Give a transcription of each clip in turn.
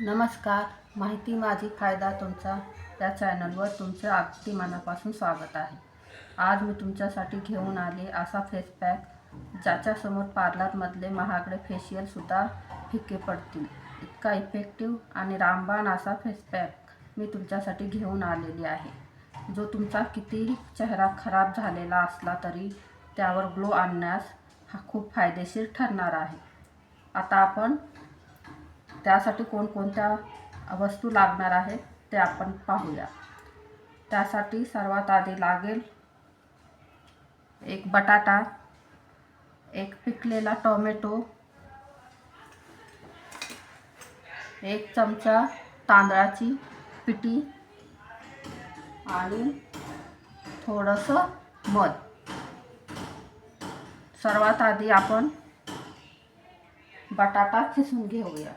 नमस्कार माहिती माझी फायदा तुमचा या चॅनलवर तुमचं अगदी मनापासून स्वागत आहे. आज मी तुमच्यासाठी घेऊन आले असा फेस पॅक ज्याच्यासमोर पार्लरमधले महागडे फेशियलसुद्धा फिके पडतील. इतका इफेक्टिव्ह आणि रामबाण असा फेस पॅक मी तुमच्यासाठी घेऊन आलेली आहे. जो तुमचा कितीही चेहरा खराब झालेला असला तरी त्यावर ग्लो आणण्यास हा खूप फायदेशीर ठरणार आहे. आता आपण त्यासाठी कोणकोणत्या वस्तू लागणार आहेत ते आपण पाहूया. त्यासाठी सर्वात आधी लागेल एक बटाटा एक पिकलेला टोमॅटो एक चमचा तांदळाची पिठी आणि थोडंसं मध. सर्वात आधी आपण बटाटा खिसून घेऊया.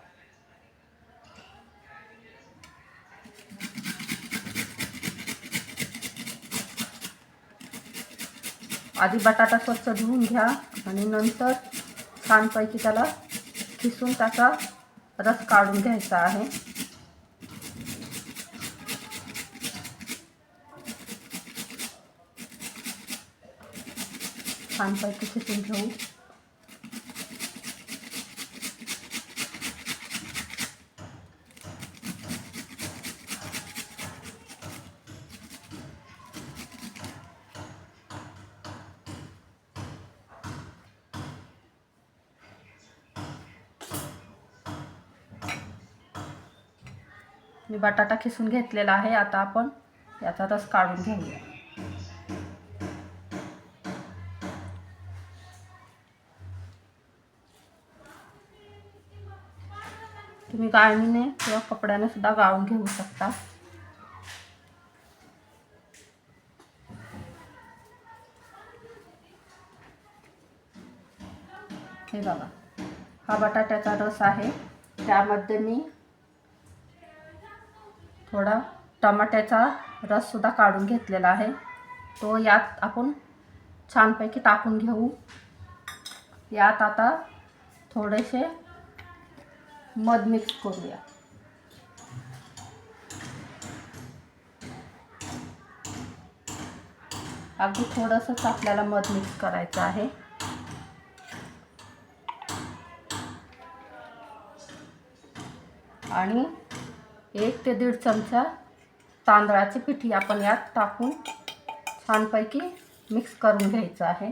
आधी बटाटा स्वच्छ धुवून घ्या आणि नंतर छानपैकी त्याला खिसून त्याचा रस काढून घ्यायचा आहे. छानपैकी खिसून घेऊ. मी बटाटा खिसून घेतलेला आहे आता आपण याचा रस काढून घेऊया. तुम्ही गाळणीने किंवा कपड्याने सुद्धा गाळून घेऊ शकता. हे बघा हा बटाट्याचा रस आहे. त्यामध्ये मी थोडा टमाट्याचा रससुद्धा काढून घेतलेला आहे. तो यात आपण छानपैकी टाकून घेऊ. यात आता थोडेसे मध मिक्स करूया. अगदी थोडंसंच आपल्याला मध मिक्स करायचं आहे. आणि एक ते दीड चमचा तांदळाची पिठी आपण यात टाकून छानपैकी मिक्स करून घ्यायचं आहे.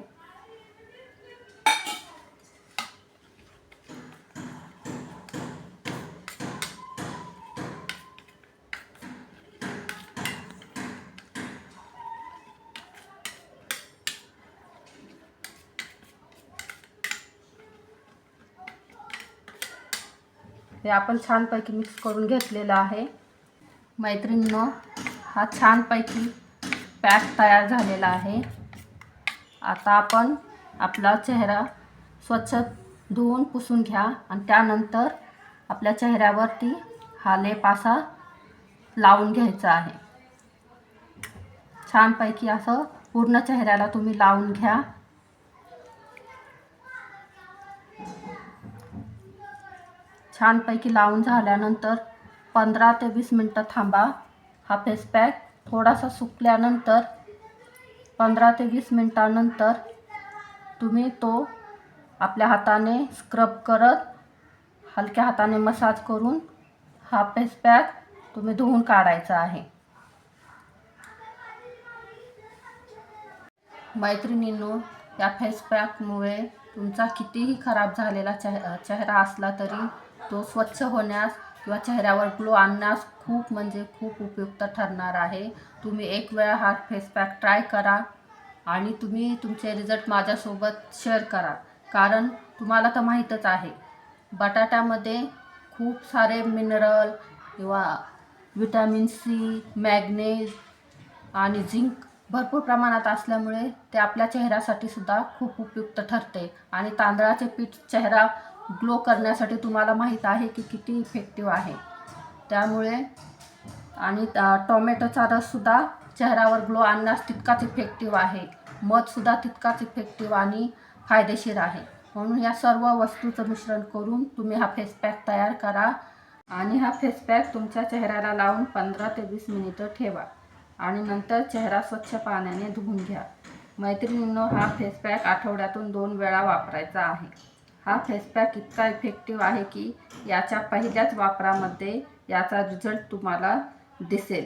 हे आपण छानपैकी मिक्स करून घेतलेलं आहे. मैत्रिणींनो हा छानपैकी पॅक तयार झालेला आहे. आता आपण आपला चेहरा स्वच्छ धुवून पुसून घ्या आणि त्यानंतर आपल्या चेहऱ्यावरती हा लेप असा लावून घ्यायचा आहे. छानपैकी असं पूर्ण चेहऱ्याला तुम्ही लावून घ्या. छानपैकी लावून झाल्यानंतर पंधरा ते वीस मिनटं थांबा. हा फेस पॅक थोडासा सुकल्यानंतर पंधरा ते वीस मिनटानंतर तुम्ही तो आपल्या हाताने स्क्रब करत हलक्या हाताने मसाज करून हा फेस पॅक तुम्ही धुवून काढायचा आहे. मैत्रिणींनो या फेस पॅकमुळे तुमचा कितीही खराब झालेला चेह चेहरा असला तरी तो स्वच्छ होण्यास किंवा चेहऱ्यावर ग्लो आणण्यास खूप म्हणजे खूप उपयुक्त ठरणार आहे. तुम्ही एक वेळा हा फेस पॅक ट्राय करा आणि तुम्ही तुमचे रिझल्ट माझ्यासोबत शेअर करा. कारण तुम्हाला तर माहीतच आहे बटाट्यामध्ये खूप सारे मिनरल किंवा विटॅमिन सी मॅग्नेज आणि झिंक भरपूर प्रमाणात असल्यामुळे ते आपल्या चेहऱ्यासाठी सुद्धा खूप उपयुक्त ठरते. आणि तांदळाचे पीठ चेहरा ग्लो करण्यासाठी तुम्हाला माहीत आहे की किती इफेक्टिव्ह आहे. त्यामुळे आणि टोमॅटोचा रससुद्धा चेहऱ्यावर ग्लो आणण्यास तितकाच इफेक्टिव्ह आहे. मधसुद्धा तितकाच इफेक्टिव्ह आणि फायदेशीर आहे. म्हणून या सर्व वस्तूचं मिश्रण करून तुम्ही हा फेस पॅक तयार करा आणि हा फेस पॅक तुमच्या चेहऱ्याला लावून पंधरा ते वीस मिनिटं ठेवा. आणि नंतर चेहरा स्वच्छ पाण्याने धुवून घ्या. मैत्रिणींनो हा फेसपॅक आठवड्यातून दोन वेळा वापरायचा आहे. हा फेसपॅक इतका इफेक्टिव्ह आहे की याच्या पहिल्याच वापरामध्ये याचा रिझल्ट तुम्हाला दिसेल.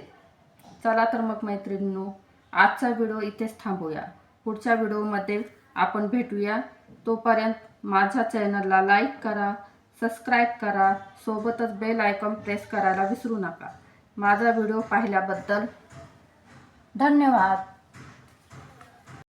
चला तर मग मैत्रिणींनो आजचा व्हिडिओ इथेच थांबूया. पुढच्या व्हिडिओमध्ये आपण भेटूया. तोपर्यंत माझ्या चॅनलला लाईक करा सबस्क्राईब करा सोबतच बेल आयकॉन प्रेस करायला विसरू नका. माझा व्हिडिओ पाहिल्याबद्दल धन्यवाद.